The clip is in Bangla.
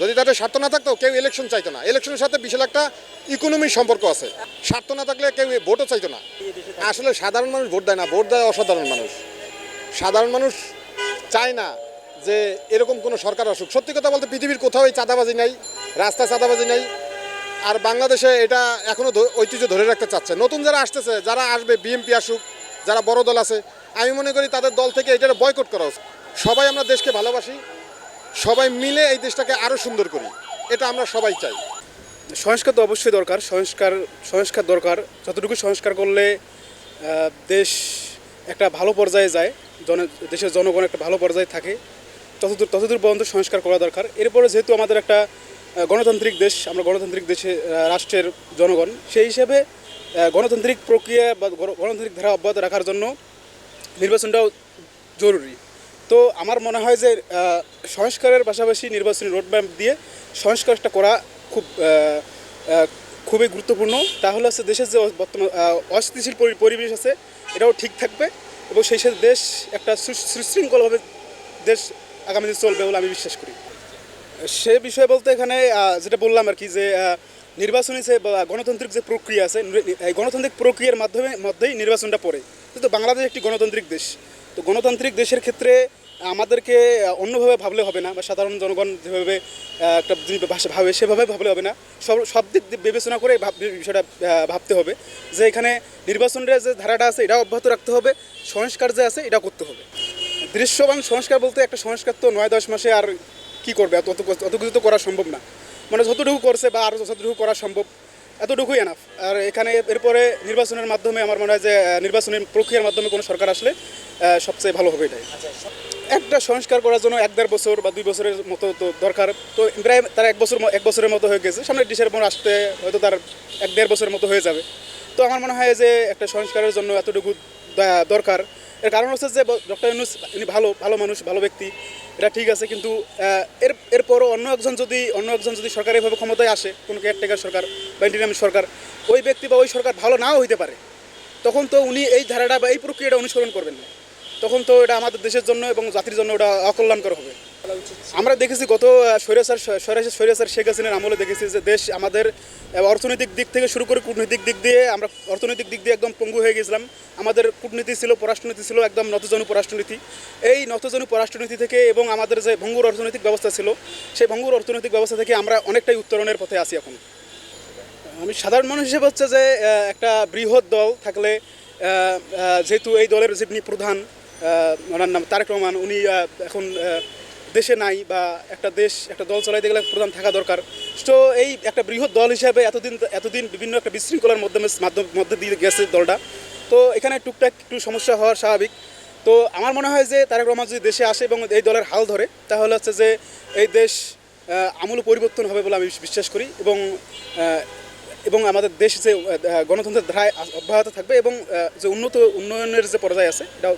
যদি তাদের স্বার্থ না থাকতো, কেউ ইলেকশন চাইতো না। ইলেকশনের সাথে বিশাল একটা ইকোনমির সম্পর্ক আছে। স্বার্থ না থাকলে কেউ ভোটও চাইতো না। আসলে সাধারণ মানুষ ভোট দেয় না ভোট দেয় অসাধারণ মানুষ। সাধারণ মানুষ চায় না যে এরকম কোনো সরকার আসুক। সত্যি কথা বলতে পৃথিবীর কোথাও এই চাঁদাবাজি নাই, রাস্তায় চাঁদাবাজি নাই। আর বাংলাদেশে এটা এখনও ধ- ঐতিহ্য ধরে রাখতে চাচ্ছে। নতুন যারা আসতেছে, যারা আসবে বিএমপি আসুক, যারা বড় দল আছে, আমি মনে করি তাদের দল থেকে এটার বয়কট করা উচিত। সবাই আমরা দেশকে ভালোবাসি সবাই মিলে এই দেশটাকে আরও সুন্দর করি। এটা আমরা সবাই চাই। সংস্কার তো অবশ্যই দরকার। সংস্কার সংস্কার দরকার। যতটুকু সংস্কার করলে দেশ একটা ভালো পর্যায়ে যায়, জন, দেশের জনগণ একটা ভালো পর্যায়ে থাকে, ততদূর ততদূর পর্যন্ত সংস্কার করা দরকার। এরপরে যেহেতু আমাদের একটা গণতান্ত্রিক দেশ, আমরা গণতান্ত্রিক দেশে রাষ্ট্রের জনগণ, সেই হিসেবে গণতান্ত্রিক প্রক্রিয়া বা গণ- গণতান্ত্রিক ধারা অব্যাহত রাখার জন্য নির্বাচনটাও জরুরি। তো আমার মনে হয় যে সংস্কারের পাশাপাশি নির্বাচনী রোডম্যাপ দিয়ে সংস্কারটা করা খুব খুবই গুরুত্বপূর্ণ। তাহলে হচ্ছে দেশের যে বর্তমান অস্থিতিশীল পরি- পরিবেশ আছে, এটাও ঠিক থাকবে এবং সেই সাথে দেশ একটা সুশৃঙ্খলভাবে দেশ আগামী দিনে চলবে বলে আমি বিশ্বাস করি। সে বিষয়ে বলতে এখানে যেটা বললাম আর কি যে নির্বাচনী যে গণতান্ত্রিক যে প্রক্রিয়া আছে, এই গণতান্ত্রিক প্রক্রিয়ার মাধ্যমে, মধ্যেই নির্বাচনটা পড়ে। কিন্তু বাংলাদেশ একটি গণতান্ত্রিক দেশ তো গণতান্ত্রিক দেশের ক্ষেত্রে আমাদেরকে অন্যভাবে ভাবলে হবে না বা সাধারণ জনগণ যেভাবে একটা ভাষা ভাবে, সেভাবে ভাবলে হবে না। সব সব দিক বিবেচনা করে বিষয়টা ভাবতে হবে যে এখানে নির্বাচনের যে ধারাটা আছে এটা অব্যাহত রাখতে হবে, সংস্কার যে আছে এটা করতে হবে। দৃশ্যমান সংস্কার বলতে একটা সংস্কার তো নয় দশ মাসে আর কি করবে? অত অত কিছু তো করা সম্ভব না। মানে যতটুকু করছে বা আরও যতটুকু করা সম্ভব, এতটুকুই এনাফ আর এখানে এরপরে নির্বাচনের মাধ্যমে আমার মনে হয় যে নির্বাচনের প্রক্রিয়ার মাধ্যমে কোনো সরকার আসলে সবচেয়ে ভালো হবে এটাই। একটা সংস্কার করার জন্য এক দেড় বছর বা দুই বছরের মতো তো দরকার। তো প্রায় তার এক বছর এক বছরের মতো হয়ে গেছে। সামনে ডিসেম্বর আসতে হয়তো তার এক দেড় বছরের মতো হয়ে যাবে। তো আমার মনে হয় যে একটা সংস্কারের জন্য এতটুকু দরকার। এর কারণ হচ্ছে যে ডক্টর ইউনুস ইনি ভালো ভালো মানুষ ভালো ব্যক্তি। এটা ঠিক আছে কিন্তু এর এরপরও অন্য একজন যদি অন্য একজন যদি সরকার সরকারিভাবে ক্ষমতায় আসে কোনো কেয়ারটেকার সরকার বা ইন্ডিয়ান সরকার ওই ব্যক্তি বা ওই সরকার ভালো নাও হইতে পারে। তখন তো উনি এই ধারাটা বা এই প্রক্রিয়াটা অনুসরণ করবেন না। তখন তো এটা আমাদের দেশের জন্য এবং জাতির জন্য ওটা অকল্যাণকর হবে। আমরা দেখেছি গত স্বৈরাচার স্বৈরাচার শেখ হাসিনার আমলে দেখেছি যে দেশ আমাদের অর্থনৈতিক দিক থেকে শুরু করে কূটনৈতিক দিক দিয়ে আমরা অর্থনৈতিক দিক দিয়ে একদম পঙ্গু হয়ে গেছিলাম। আমাদের কূটনীতি ছিল, পররাষ্ট্রনীতি ছিল একদম নতজনু পররাষ্ট্রনীতি। এই নতজনু পররাষ্ট্রনীতি থেকে এবং আমাদের যে ভঙ্গুর অর্থনৈতিক ব্যবস্থা ছিল, সেই ভঙ্গুর অর্থনৈতিক ব্যবস্থা থেকে আমরা অনেকটাই উত্তরণের পথে আছি এখন। আমি সাধারণ মানুষ হিসেবে হচ্ছে যে একটা বৃহৎ দল থাকলে যেহেতু এই দলের যিনি প্রধান ওনার নাম তারেক রহমান। উনি এখন দেশে নাই বা একটা দেশ, একটা দল চালাইতে গেলে প্রধান থাকা দরকার। তো এই একটা বৃহৎ দল হিসাবে এতদিন এতদিন বিভিন্ন একটা বিশৃঙ্খলার মাধ্যমে মাধ্যম- মধ্যে দিয়ে গেছে দলটা। তো এখানে টুকটাক একটু সমস্যা হওয়ার স্বাভাবিক। তো আমার মনে হয় যে তারেক রহমান যদি দেশে আসে এবং এই দলের হাল ধরে, তাহলে হচ্ছে যে এই দেশ আমূল পরিবর্তন হবে বলে আমি বিশ্বাস করি এবং এবং আমাদের দেশ যে গণতন্ত্রের ধারায় অব্যাহত থাকবে এবং যে উন্নত উন্নয়নের যে পর্যায়ে আছে, এটাও